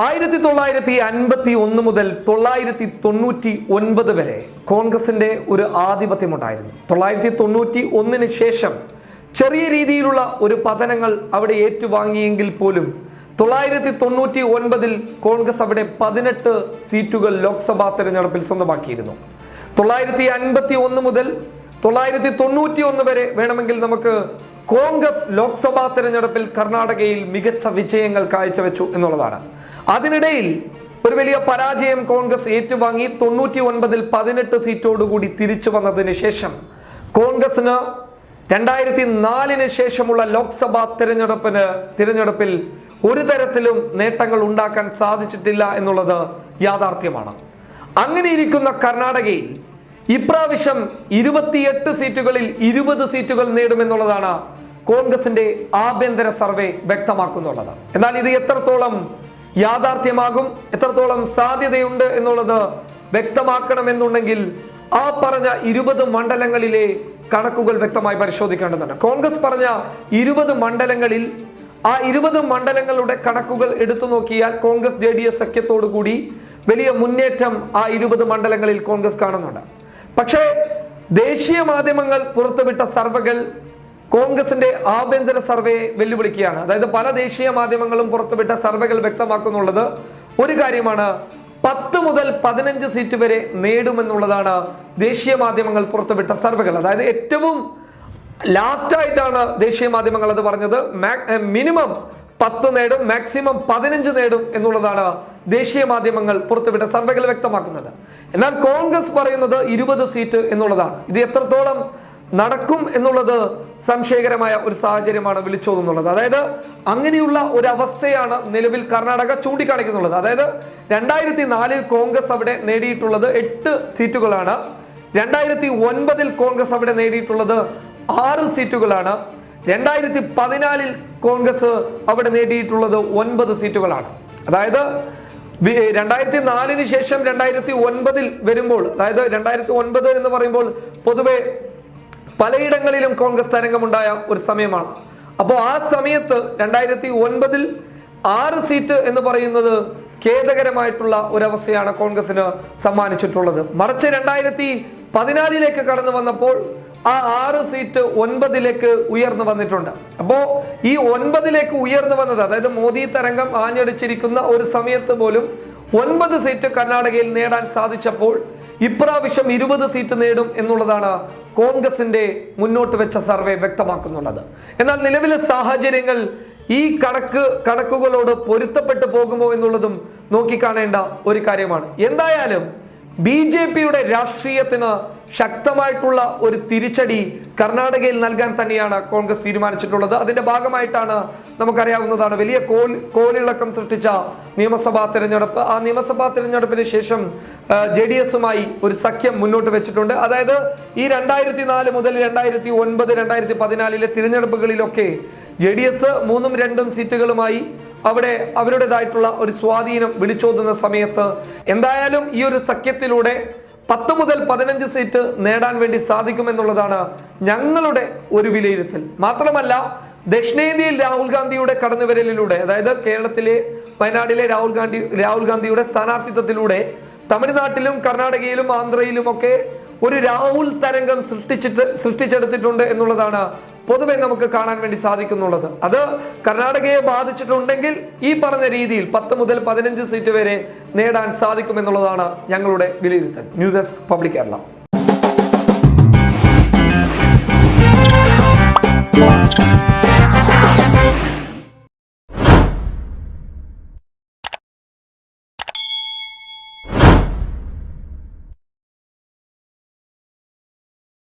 ആയിരത്തി തൊള്ളായിരത്തി അൻപത്തി ഒന്ന് മുതൽ തൊള്ളായിരത്തി തൊണ്ണൂറ്റി ഒൻപത് വരെ കോൺഗ്രസിന്റെ ഒരു ആധിപത്യമുണ്ടായിരുന്നു. തൊള്ളായിരത്തി തൊണ്ണൂറ്റി ഒന്നിന് ശേഷം ചെറിയ രീതിയിലുള്ള ഒരു പതനങ്ങൾ അവിടെ ഏറ്റുവാങ്ങിയെങ്കിൽ പോലും തൊള്ളായിരത്തി തൊണ്ണൂറ്റി ഒൻപതിൽ കോൺഗ്രസ് അവിടെ പതിനെട്ട് സീറ്റുകൾ ലോക്സഭാ തെരഞ്ഞെടുപ്പിൽ സ്വന്തമാക്കിയിരുന്നു. തൊള്ളായിരത്തി അൻപത്തി ഒന്ന് മുതൽ തൊള്ളായിരത്തി തൊണ്ണൂറ്റി ഒന്ന് വരെ വേണമെങ്കിൽ നമുക്ക് കോൺഗ്രസ് ലോക്സഭാ തെരഞ്ഞെടുപ്പിൽ കർണാടകയിൽ മികച്ച വിജയങ്ങൾ കാഴ്ചവെച്ചു എന്നുള്ളതാണ്. അതിനിടയിൽ ഒരു വലിയ പരാജയം കോൺഗ്രസ് ഏറ്റുവാങ്ങി തൊണ്ണൂറ്റി ഒൻപതിൽ പതിനെട്ട് സീറ്റോടുകൂടി തിരിച്ചു വന്നതിന് ശേഷം കോൺഗ്രസിന് രണ്ടായിരത്തി നാലിന് ശേഷമുള്ള ലോക്സഭാ തിരഞ്ഞെടുപ്പിന് തിരഞ്ഞെടുപ്പിൽ ഒരു തരത്തിലും നേട്ടങ്ങൾ ഉണ്ടാക്കാൻ സാധിച്ചിട്ടില്ല എന്നുള്ളത് യാഥാർത്ഥ്യമാണ്. അങ്ങനെയിരിക്കുന്ന കർണാടകയിൽ ഇപ്രാവശ്യം ഇരുപത്തിയെട്ട് സീറ്റുകളിൽ ഇരുപത് സീറ്റുകൾ നേടുമെന്നുള്ളതാണ് കോൺഗ്രസിന്റെ ആഭ്യന്തര സർവേ വ്യക്തമാക്കുന്നുള്ളത്. എന്നാൽ ഇത് എത്രത്തോളം യാഥാർത്ഥ്യമാകും എത്രത്തോളം സാധ്യതയുണ്ട് എന്നുള്ളത് വ്യക്തമാക്കണമെന്നുണ്ടെങ്കിൽ ആ പറഞ്ഞ ഇരുപത് മണ്ഡലങ്ങളിലെ കണക്കുകൾ വ്യക്തമായി പരിശോധിക്കേണ്ടതുണ്ട്. കോൺഗ്രസ് പറഞ്ഞ ഇരുപത് മണ്ഡലങ്ങളിൽ ആ ഇരുപത് മണ്ഡലങ്ങളുടെ കണക്കുകൾ എടുത്തു നോക്കിയാൽ കോൺഗ്രസ് ജെ ഡി എസ് സഖ്യത്തോടു കൂടി വലിയ മുന്നേറ്റം ആ ഇരുപത് മണ്ഡലങ്ങളിൽ കോൺഗ്രസ് കാണുന്നുണ്ട്. പക്ഷേ ദേശീയ മാധ്യമങ്ങൾ പുറത്തുവിട്ട സർവേകൾ കോൺഗ്രസിന്റെ ആഭ്യന്തര സർവേയെ വെല്ലുവിളിക്കുകയാണ്. അതായത് പല ദേശീയ മാധ്യമങ്ങളും പുറത്തുവിട്ട സർവേകൾ വ്യക്തമാക്കുന്നുള്ളത് ഒരു കാര്യമാണ് പത്ത് മുതൽ പതിനഞ്ച് സീറ്റ് വരെ നേടുമെന്നുള്ളതാണ് ദേശീയ മാധ്യമങ്ങൾ പുറത്തുവിട്ട സർവേകൾ. അതായത് ഏറ്റവും ലാസ്റ്റായിട്ടാണ് ദേശീയ മാധ്യമങ്ങൾ അത് പറഞ്ഞത്. മിനിമം പത്ത് നേടും മാക്സിമം പതിനഞ്ച് നേടും എന്നുള്ളതാണ് ദേശീയ മാധ്യമങ്ങൾ പുറത്തുവിട്ട സർവേകൾ വ്യക്തമാക്കുന്നത്. എന്നാൽ കോൺഗ്രസ് പറയുന്നത് ഇരുപത് സീറ്റ് എന്നുള്ളതാണ്. ഇത് എത്രത്തോളം നടക്കും എന്നുള്ളത് സംശയകരമായ ഒരു സാഹചര്യമാണ് വിളിച്ചോതുന്നുള്ളത്. അതായത് അങ്ങനെയുള്ള ഒരു അവസ്ഥയാണ് നിലവിൽ കർണാടക ചൂണ്ടിക്കാണിക്കുന്നുള്ളത്. അതായത് രണ്ടായിരത്തി നാലിൽ കോൺഗ്രസ് അവിടെ നേടിയിട്ടുള്ളത് എട്ട് സീറ്റുകളാണ്. രണ്ടായിരത്തി ഒൻപതിൽ കോൺഗ്രസ് അവിടെ നേടിയിട്ടുള്ളത് ആറ് സീറ്റുകളാണ്. രണ്ടായിരത്തി പതിനാലിൽ കോൺഗ്രസ് അവിടെ നേടിയിട്ടുള്ളത് ഒൻപത് സീറ്റുകളാണ്. അതായത് രണ്ടായിരത്തി നാലിന് ശേഷം രണ്ടായിരത്തി ഒൻപതിൽ വരുമ്പോൾ അതായത് രണ്ടായിരത്തി ഒൻപത് എന്ന് പറയുമ്പോൾ പൊതുവെ പലയിടങ്ങളിലും കോൺഗ്രസ് തരംഗമുണ്ടായ ഒരു സമയമാണ്. അപ്പോൾ ആ സമയത്ത് രണ്ടായിരത്തി ഒൻപതിൽ ആറ് സീറ്റ് എന്ന് പറയുന്നത് ഖേദകരമായിട്ടുള്ള ഒരവസ്ഥയാണ് കോൺഗ്രസിന് സമ്മാനിച്ചിട്ടുള്ളത്. മറിച്ച് രണ്ടായിരത്തി പതിനാലിലേക്ക് കടന്നു വന്നപ്പോൾ ആ ആറ് സീറ്റ് ഒൻപതിലേക്ക് ഉയർന്നു വന്നിട്ടുണ്ട്. അപ്പോൾ ഈ ഒൻപതിലേക്ക് ഉയർന്നു വന്നത് അതായത് മോദി തരംഗം ആഞ്ഞടിച്ചിരിക്കുന്ന ഒരു സമയത്ത് പോലും ഒൻപത് സീറ്റ് കർണാടകയിൽ നേടാൻ സാധിച്ചപ്പോൾ ഇപ്രാവശ്യം ഇരുപത് സീറ്റ് നേടും എന്നുള്ളതാണ് കോൺഗ്രസിന്റെ മുന്നോട്ട് വെച്ച സർവേ വ്യക്തമാക്കുന്നുള്ളത്. എന്നാൽ നിലവിലെ സാഹചര്യങ്ങൾ ഈ കണക്ക് കണക്കുകളോട് പൊരുത്തപ്പെട്ടു പോകുമോ എന്നുള്ളതും നോക്കിക്കാണേണ്ട ഒരു കാര്യമാണ്. എന്തായാലും ബി രാഷ്ട്രീയത്തിന് ശക്തമായിട്ടുള്ള ഒരു തിരിച്ചടി കർണാടകയിൽ നൽകാൻ തന്നെയാണ് കോൺഗ്രസ് തീരുമാനിച്ചിട്ടുള്ളത്. അതിന്റെ ഭാഗമായിട്ടാണ് നമുക്കറിയാവുന്നതാണ് വലിയ കോൽ കോലിളക്കം സൃഷ്ടിച്ച നിയമസഭാ തിരഞ്ഞെടുപ്പ്. ആ നിയമസഭാ തിരഞ്ഞെടുപ്പിന് ശേഷം ജെ ഡി എസുമായി ഒരു സഖ്യം മുന്നോട്ട് വെച്ചിട്ടുണ്ട്. അതായത് ഈ രണ്ടായിരത്തി നാല് മുതൽ രണ്ടായിരത്തി ഒൻപത് രണ്ടായിരത്തി പതിനാലിലെ തിരഞ്ഞെടുപ്പുകളിലൊക്കെ ജെ ഡി എസ് മൂന്നും രണ്ടും സീറ്റുകളുമായി അവിടെ അവരുടേതായിട്ടുള്ള ഒരു സ്വാധീനം വിളിച്ചോതുന്ന സമയത്ത് എന്തായാലും ഈ ഒരു സഖ്യത്തിലൂടെ പത്ത് മുതൽ പതിനഞ്ച് സീറ്റ് നേടാൻ വേണ്ടി സാധിക്കുമെന്നുള്ളതാണ് ഞങ്ങളുടെ ഒരു വിലയിരുത്തൽ. മാത്രമല്ല ദക്ഷിണേന്ത്യയിൽ രാഹുൽ ഗാന്ധിയുടെ കടന്നുവരലിലൂടെ അതായത് കേരളത്തിലെ വയനാട്ടിലെ രാഹുൽ ഗാന്ധി രാഹുൽ ഗാന്ധിയുടെ സ്ഥാനാർത്ഥിത്വത്തിലൂടെ തമിഴ്നാട്ടിലും കർണാടകയിലും ആന്ധ്രയിലുമൊക്കെ ഒരു രാഹുൽ തരംഗം സൃഷ്ടിച്ചിട്ട് സൃഷ്ടിച്ചെടുത്തിട്ടുണ്ട് എന്നുള്ളതാണ് പൊതുവെ നമുക്ക് കാണാൻ വേണ്ടി സാധിക്കുന്നുള്ളത്. അത് കർണാടകയെ ബാധിച്ചിട്ടുണ്ടെങ്കിൽ ഈ പറഞ്ഞ രീതിയിൽ പത്ത് മുതൽ പതിനഞ്ച് സീറ്റ് വരെ നേടാൻ സാധിക്കുമെന്നുള്ളതാണ് ഞങ്ങളുടെ വിലയിരുത്തൽ. News desk public Kerala.